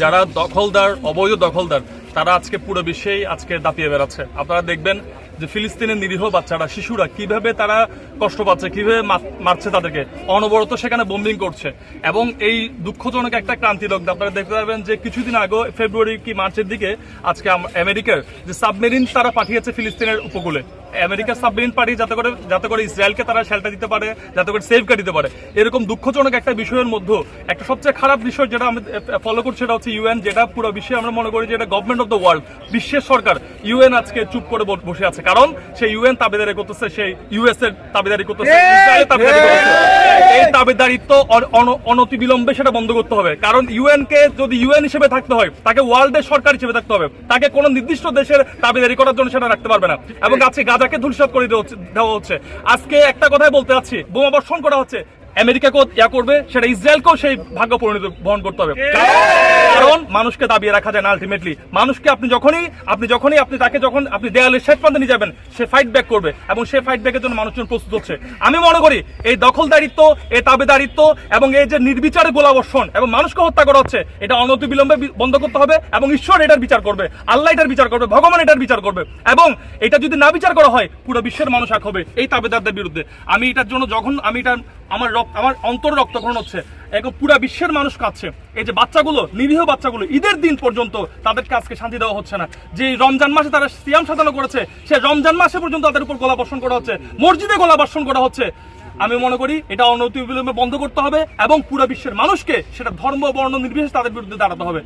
যারা দখলদার, অবৈধ দখলদার, তারা আজকে পুরো বিশ্বেই আজকে দাপিয়ে বেড়াচ্ছে। আপনারা দেখবেন যে ফিলিস্তিনের নিরীহ বাচ্চারা, শিশুরা, কীভাবে তারা কষ্ট পাচ্ছে, কীভাবে মার- মারছে তাদেরকে, অনবরত সেখানে বোম্বিং করছে। এবং এই দুঃখজনক একটা ক্রান্তি লগ্ন, আপনারা দেখতে পাবেন যে কিছুদিন আগে, ফেব্রুয়ারি কি মার্চের দিকে, আজকে আম- আমেরিকার যে সাবমেরিন তারা পাঠিয়েছে ফিলিস্তিনের উপকূলে। আমেরিকার সাবমেরিন পাঠিয়ে যাতে করে যাতে করে ইসরায়েলকে তারা শেল্টার দিতে পারে যাতে করে সেফ দিতে পারে। এরকম দুঃখজনক একটা বিষয়ের মধ্যে একটা সবচেয়ে খারাপ বিষয় যেটা আমি ফলো করছি সেটা হচ্ছে ইউএন যেটা পুরো বিশ্বে আমরা মনে করি যে এটা গভর্নমেন্ট অফ দ্য ওয়ার্ল্ড বিশ্বের সরকার। ইউএন আজকে চুপ করে বসে আছে। কারণ সেই ইউএন তাবেদারি করতেছে সেই ইউএস এর তাবেদারি করতেছে ইসরায়েলের তাবেদারি করতেছে। এই অন- অনতিবিলম্বে সেটা বন্ধ করতে হবে। কারণ ইউএন কে যদি ইউএন হিসেবে থাকতে হয় তাকে ওয়ার্ল্ডের সরকার হিসেবে থাকতে হবে। তাকে কোনো নির্দিষ্ট দেশের তাবেদারি করার জন্য সেটা রাখতে পারবে না। এবং আজকে গাজাকে ধূলিসাৎ করে দেওয়া হচ্ছে- দেওয়া হচ্ছে। আজকে একটা কথাই বলতে চাচ্ছি বোমা বর্ষণ করা হচ্ছে। আমেরিকাকেও ইয়া করবে, সেটা ইসরায়েলকেও সেই ভাগ্য পরিণত বহন করতে হবে। কারণ মানুষকে দাবিয়ে রাখা যায় না আলটিমেটলি মানুষকে আপনি যখনই আপনি যখনই, আপনি তাকে যখন, আপনি দেয়ালের শেষ প্রান্তে নিয়ে যাবেন, সে ফাইট ব্যাক করবে এবং সে ফাইট ব্যাকের জন্য মানুষজন প্রস্তুত হচ্ছে। আমি মনে করি, এই দখলদারিত্ব, এই তাবেদারিত্ব এবং এই যে নির্বিচারে গোলাবর্ষণ এবং মানুষকে হত্যা করা হচ্ছে, এটা অনতিবিলম্বে বি- বন্ধ করতে হবে এবং ঈশ্বর এটার বিচার করবে, আল্লাহ এটার বিচার করবে, ভগবান এটার বিচার করবে এবং এটা যদি না বিচার করা হয়, পুরো বিশ্বের মানুষ এক হবে, এই তাবেদারদের বিরুদ্ধে। আমি এটার জন্য যখন, আমি এটা আমার রক্ত, আমার অন্তর রক্তক্ষরণ হচ্ছে এখন পুরো বিশ্বের মানুষ কাঁদছে। এই যে বাচ্চাগুলো নিরীহ বাচ্চাগুলো ঈদের দিন পর্যন্ত তাদেরকে আজকে শান্তি দেওয়া হচ্ছে না। যে রমজান মাসে তারা সিয়াম সাধনা করেছে সে রমজান মাসে পর্যন্ত তাদের উপর গোলাবর্ষণ করা হচ্ছে মসজিদে গোলাবর্ষণ করা হচ্ছে। আমি মনে করি এটা অনতি বিলম্বে বন্ধ করতে হবে এবং পুরো বিশ্বের মানুষকে সেটা ধর্ম বর্ণ নির্বিশেষে তাদের বিরুদ্ধে দাঁড়াতে হবে।